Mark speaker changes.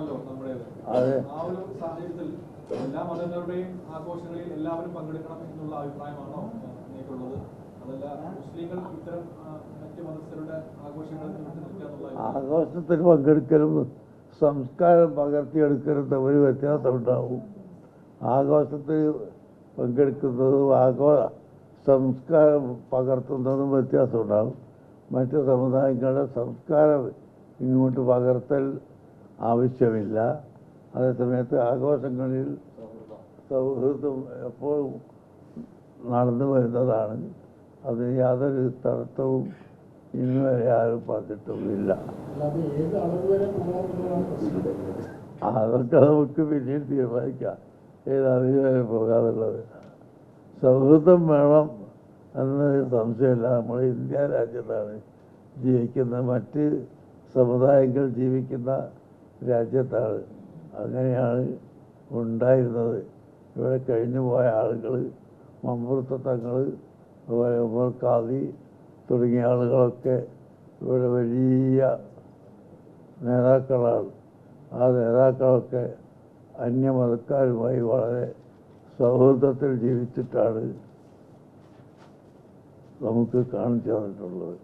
Speaker 1: ആണല്ലോ നമ്മുടേത്
Speaker 2: അതെ.
Speaker 1: ആ ഒരു സാഹചര്യത്തിൽ എല്ലാ മതങ്ങളുടെയും ആഘോഷങ്ങളിൽ എല്ലാവരും പങ്കെടുക്കണം എന്നുള്ള അഭിപ്രായമാണോ നിങ്ങൾക്കുള്ളത് അതല്ല മുസ്ലിങ്ങൾ ഇത്തരം മറ്റ് മതസ്ഥരുടെ ആഘോഷങ്ങളിൽ?
Speaker 2: ആഘോഷത്തിൽ പങ്കെടുക്കലും സംസ്കാരം പകർത്തിയെടുക്കലും തമ്മിൽ വ്യത്യാസം ഉണ്ടാവും ആഘോഷത്തിൽ പങ്കെടുക്കുന്നതും ആഘോ സംസ്കാരം പകർത്തുന്നതും വ്യത്യാസം ഉണ്ടാവും മറ്റ് സമുദായങ്ങളുടെ സംസ്കാരം ഇങ്ങോട്ട് പകർത്തൽ ആവശ്യമില്ല. അതേസമയത്ത് ആഘോഷങ്ങളിൽ സൗഹൃദം എപ്പോഴും നടന്നു വരുന്നതാണ്. അത് യാതൊരു തടസ്സവും ഇന്ന് വരെ ആരും പറഞ്ഞിട്ടുമില്ല അതൊക്കെ നമുക്ക് പിന്നീട് തീരുമാനിക്കാം. ഏത് അതിന് വരെ പോകാതുള്ളത് സൗഹൃദം വേണം എന്നൊരു സംശയമില്ല. നമ്മൾ ഇന്ത്യ രാജ്യത്താണ് ജീവിക്കുന്ന മറ്റ് സമുദായങ്ങൾ ജീവിക്കുന്ന രാജ്യത്താണ്. അങ്ങനെയാണ് ഉണ്ടായിരുന്നത്. ഇവിടെ കഴിഞ്ഞു പോയ ആളുകൾ മമ്പുറത്തങ്ങൾ അതുപോലെ ഉമർ ഖാദി തുടങ്ങിയ ആളുകളൊക്കെ ഇവിടെ വലിയ നേതാക്കളാണ്. ആ നേതാക്കളൊക്കെ അന്യമതക്കാരുമായി വളരെ സൗഹൃദത്തിൽ ജീവിച്ചിട്ടാണ് നമുക്ക് കാണിച്ചു തന്നിട്ടുള്ളത്.